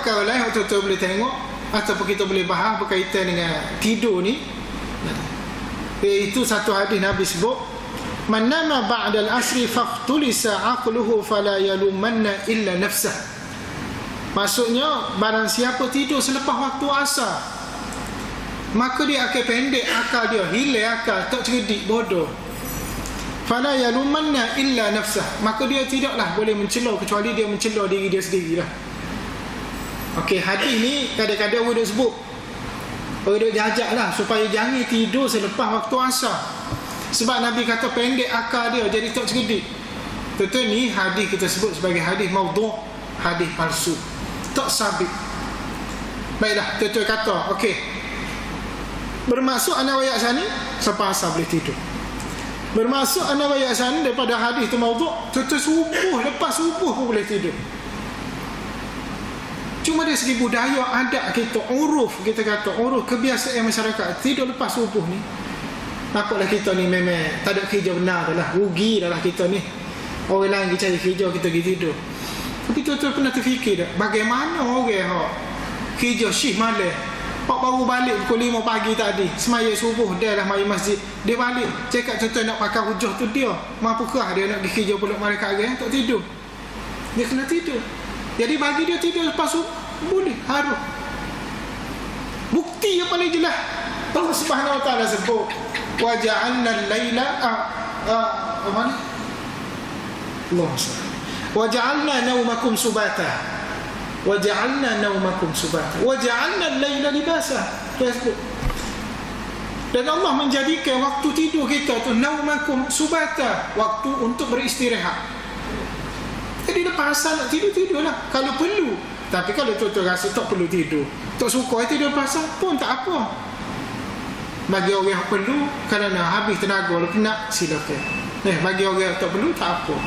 Kalau lain waktu tu boleh tengok Ataupun kita boleh bahas berkaitan dengan tidur ni. Iaitu satu hadis Nabi sebut Man nama ba'dal asri faqtulisa aqluhu fala yalumanna illa nafsah. Maksudnya barang siapa tidur selepas waktu asar Maka dia akan pendek akal dia Hilang akal, tak cerdik, bodoh. Fala yalumanna illa nafsah. Maka dia tidaklah boleh mencelah Kecuali dia mencelah diri dia sendiri lah Okey, hadis ni kadang-kadang orang duk sebut. Orang duk jajak lah supaya jangan tidur selepas waktu asar. Sebab Nabi kata pendek akal dia jadi tak cerdik. Tentu ni hadis kita sebut sebagai hadis maudhu', hadis palsu. Tak sabit. Baiklah, tentu kata, okey. Bermaksud anak wayak sana selepas asar boleh tidur. Bermaksud anak wayak sana daripada hadis tu maudhu', tentu subuh, lepas subuh pun boleh tidur. Cuma dari segi budaya adat kita uruf kita kata uruf kebiasaan masyarakat tidur lepas subuh ni. Nampaklah kita ni memang tak ada kerja benar dah lah. Rugi dah lah kita ni. Orang lain cari kerja kita pergi tidur. Tapi tu pernah terfikir tak bagaimana orang ha kerja shift malam. Pak baru balik pukul 5 pagi tadi. Semaya subuh dia dah mari masjid. Dia balik. Cakap contoh nak pakai hujah tu dia. Mampukah dia nak pergi kerja pulak mereka lagi tak tidur. Dia kena tidur. Jadi bagi dia tidur lepas boleh harus. Bukti yang paling jelas. Allah Subhanahu Wa Taala sebut wa ja'alna al-laila ah, ah? Allah wa ja'alna naumakum subata. Wa ja'alna naumakum subata. Wa ja'alna al-laila libasa. Sebut. Dan Allah menjadikan waktu tidur kita tu naumakum subata. Waktu untuk beristirahat jadi lepas asal nak tidur, tidurlah. Kalau perlu. Tapi kalau tuan-tuan rasa tak perlu tidur. Tak suka tidur lepas asal pun tak apa. Bagi orang yang perlu, kerana habis tenaga, kalau penat, silakan. Eh, bagi orang yang tak perlu, tak apa.